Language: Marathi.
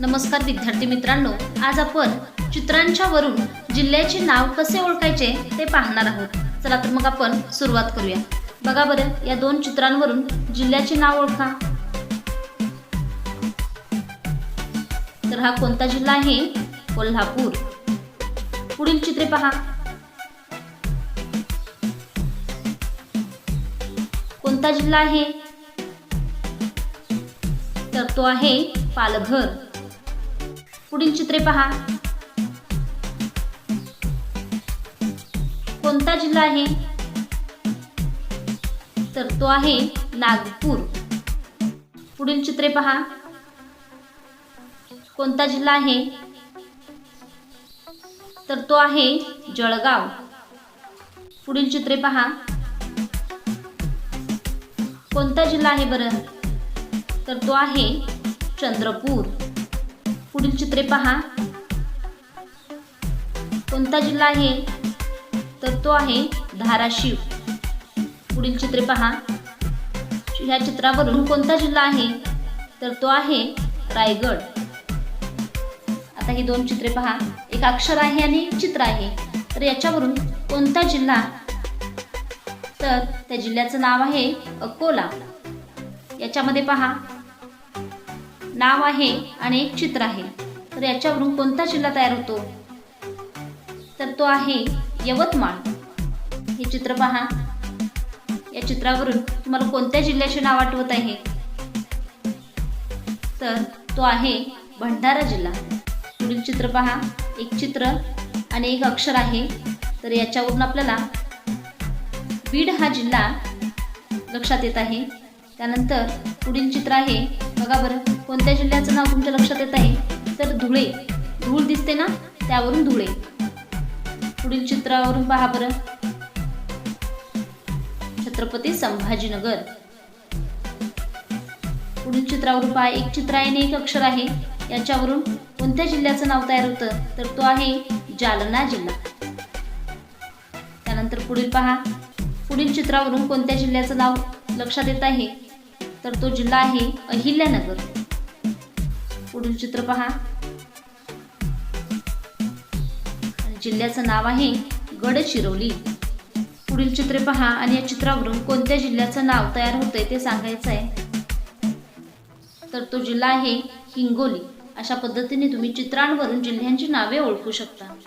नमस्कार विद्यार्थी मित्रांनो आज आपण चित्रांच्या वरून जिल्ह्याचे नाव कसे ओळखायचे ते पाहणार आहोत. चला तर मग आपण सुरुवात करूया. बघा बरं या दोन चित्रांवरून जिल्ह्याचे नाव ओळखा. तर हा कोणता जिल्हा आहे? कोल्हापूर. पुढील चित्रे पहा. कोणता जिल्हा आहे? तर तो आहे पालघर. पुढील चित्रे पहा. कोणता जिल्हा आहे? तर तो आहे नागपूर. पुढील चित्रे पहा. कोणता जिल्हा आहे? तर तो आहे जळगाव. पुढील चित्रे पहा. कोणता जिल्हा आहे बरं? तर तो आहे चंद्रपूर. पुढील चित्रे पहा. कोणता जिल्हा आहे? तर तो आहे धाराशिव. पुढील चित्रे पहा. ह्या चित्रावरून कोणता जिल्हा आहे? तर तो आहे रायगड. आता ही दोन चित्रे पहा. एक अक्षर आहे आणि एक चित्र आहे. तर याच्यावरून कोणता जिल्हा? तर त्या जिल्ह्याचं नाव आहे अकोला. याच्यामध्ये पहा. नाव आहे आणि एक चित्र आहे. तर याच्यावरून कोणता जिल्हा तयार होतो? तर तो आहे यवतमाळ. हे चित्र पहा. या चित्रावरून तुम्हाला कोणत्या जिल्ह्याचे नाव आठवत आहे? तर तो आहे भंडारा जिल्हा. पुढील चित्र पहा. एक चित्र आणि एक अक्षर आहे. तर याच्यावरून आपल्याला बीड हा जिल्हा लक्षात येत आहे. त्यानंतर पुढील चित्र आहे बघा बरं कोणत्या जिल्ह्याचं नाव तुमच्या लक्षात येत आहे? तर धुळे. धूळ दिसते ना? त्यावरून धुळे. पुढील चित्रावरून पहा बरं. छत्रपती संभाजीनगर. पुढील चित्रावरून पहा. एक चित्र आहे आणि एक अक्षर आहे. याच्यावरून कोणत्या जिल्ह्याचं नाव तयार होतं? तर तो आहे जालना जिल्हा. त्यानंतर पुढील पहा. पुढील चित्रावरून कोणत्या जिल्ह्याचं नाव लक्षात येत आहे? तर तो जिल्हा आहे अहिल्यानगर. पुढील चित्र पहा. जिल्ह्याचं नाव आहे गडचिरोली. पुढील चित्रे पहा आणि या चित्रावरून कोणत्या जिल्ह्याचं नाव तयार होतंय ते सांगायचं आहे तर तो जिल्हा आहे हिंगोली. अशा पद्धतीने तुम्ही चित्रांवरून जिल्ह्यांची नावे ओळखू शकता.